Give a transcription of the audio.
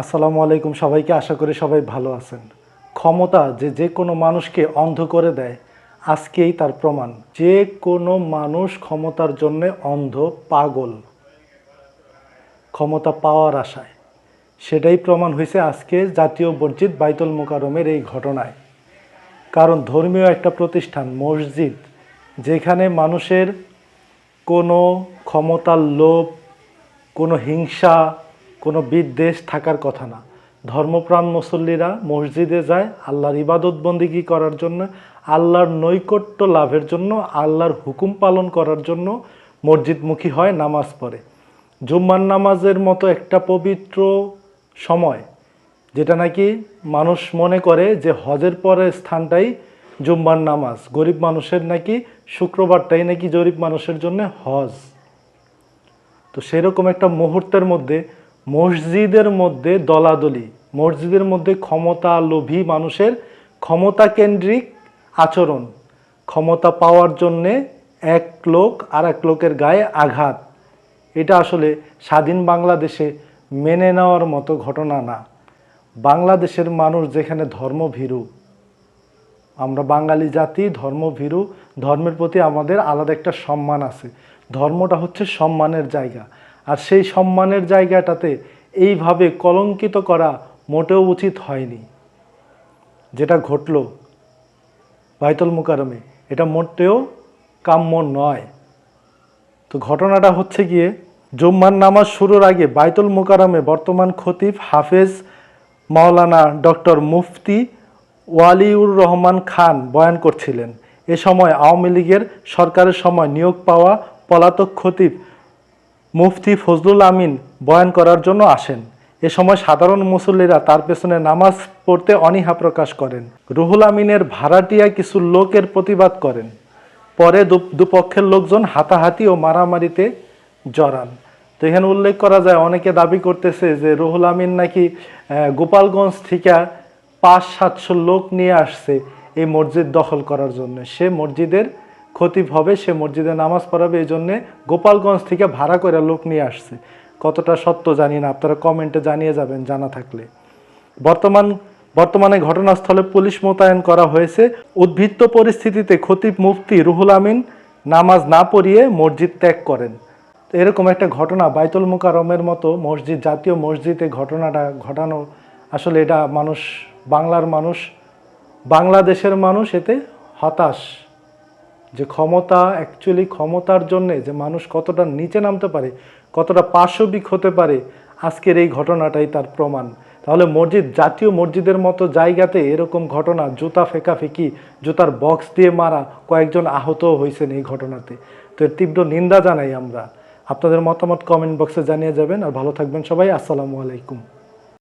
আসসালামু আলাইকুম, সবাইকে আশা করি সবাই ভালো আছেন। ক্ষমতা যে যে কোনো মানুষকে অন্ধ করে দেয়, আজকেই তার প্রমাণ। যে কোনো মানুষ ক্ষমতার জন্য অন্ধ, পাগল। ক্ষমতা পাওয়ার আশায়। সেটাই প্রমাণ হয়েছে আজকে জাতীয় বর্জিত বাইতুল মোকারমের এই ঘটনায়। কারণ ধর্মীয় একটা প্রতিষ্ঠান, মসজিদ, যেখানে মানুষের কোনো ক্ষমতার লোভ, কোনো হিংসা কোনো বিদ্বেষ থাকার কথা না। ধর্মপ্রাণ মুসল্লিরা মসজিদে যায়, আল্লাহর ইবাদত বন্দিগি করার জন্য, আল্লাহর নৈকট্য লাভের জন্য, আল্লাহর হুকুম পালন করার জন্য মসজিদমুখী হয়, নামাজ পড়ে। জুম্মার নামাজের মতো একটা পবিত্র সময়, যেটা নাকি মানুষ মনে করে যে হজের পরের স্থানটাই জুম্মার নামাজ। গরিব মানুষের নাকি শুক্রবারটাই নাকি গরিব মানুষের জন্য হজ। তো সেরকম একটা মুহূর্তের মধ্যে মসজিদের মধ্যে দলাদলি, মসজিদের মধ্যে ক্ষমতা লোভী মানুষের ক্ষমতা কেন্দ্রিক আচরণ, ক্ষমতা পাওয়ার জন্যে এক লোক আর এক লোকের গায়ে আঘাত। এটা আসলে স্বাধীন বাংলাদেশে মেনে নেওয়ার মতো ঘটনা না। বাংলাদেশের মানুষ যেখানে ধর্মভীরু, আমরা বাঙালি জাতি, ধর্মভীরু, ধর্মের প্রতি আমাদের আলাদা একটা সম্মান আছে। ধর্মটা হচ্ছে সম্মানের জায়গা। আর সেই সম্মানের জায়গাটাতে এইভাবে কলঙ্কিত করা মোটেও উচিত হয়নি। যেটা ঘটলো বাইতল মুকারমে এটা মোটেও কাম্য নয়। তো ঘটনাটা হচ্ছে গিয়ে, জুম্মার নামাজ শুরুর আগে বাইতুল মুকারমে বর্তমান খতিব হাফেজ মাওলানা ডক্টর মুফতি ওয়ালিউর রহমান খান বয়ান করছিলেন, এ সময় আওয়ামী লীগের সরকারের সময় নিয়োগ পাওয়া পলাতক খতিব মুফতি ফজলুল আমিন বয়ান করার জন্য আসেন। এ সময় সাধারণ মুসল্লিরা তার পেছনে নামাজ পড়তে অনীহা প্রকাশ করেন। রুহুল আমিনের ভাড়াটিয়া কিছু লোকের প্রতিবাদ করেন। পরে দুপক্ষের লোকজন হাতাহাতি ও মারামারিতে জড়ান। তো এখানে উল্লেখ করা যায়, অনেকে দাবি করতেছে যে রুহুল আমিন নাকি গোপালগঞ্জ থেকে পাঁচ সাতশো লোক নিয়ে আসছে এই মসজিদ দখল করার জন্য। সে মসজিদের খতিব হবে, সে মসজিদে নামাজ পড়াবে এই জন্যে গোপালগঞ্জ থেকে ভাড়া করে লোক নিয়ে আসছে। কতটা সত্য জানি না, আপনারা কমেন্টে জানিয়ে যাবেন জানা থাকলে। বর্তমান, বর্তমানে ঘটনাস্থলে পুলিশ মোতায়েন করা হয়েছে। উদ্ভিত্ত পরিস্থিতিতে খতিব মুফতি রুহুল আমিন নামাজ না পড়িয়ে মসজিদ ত্যাগ করেন। এরকম একটা ঘটনা বাইতুল মুকারমের মতো মসজিদ, জাতীয় মসজিদে ঘটনাটা ঘটানো, আসলে এটা মানুষ, বাংলার মানুষ, বাংলাদেশের মানুষ এতে হতাশ। যে ক্ষমতা অ্যাকচুয়ালি ক্ষমতার জন্যে যে মানুষ কতটা নিচে নামতে পারে, কতটা পার্শ্ববিক হতে পারে, আজকের এই ঘটনাটাই তার প্রমাণ। তাহলে মসজিদ, জাতীয় মসজিদের মতো জায়গাতে এরকম ঘটনা, জুতা ফেকাফেকি, জুতার বক্স দিয়ে মারা কয়েকজন আহতও হয়েছেন এই ঘটনাতে। তো এর তীব্র নিন্দা জানাই আমরা। আপনাদের মতামত কমেন্ট বক্সে জানিয়ে যাবেন। আর ভালো থাকবেন সবাই। আসসালামু আলাইকুম।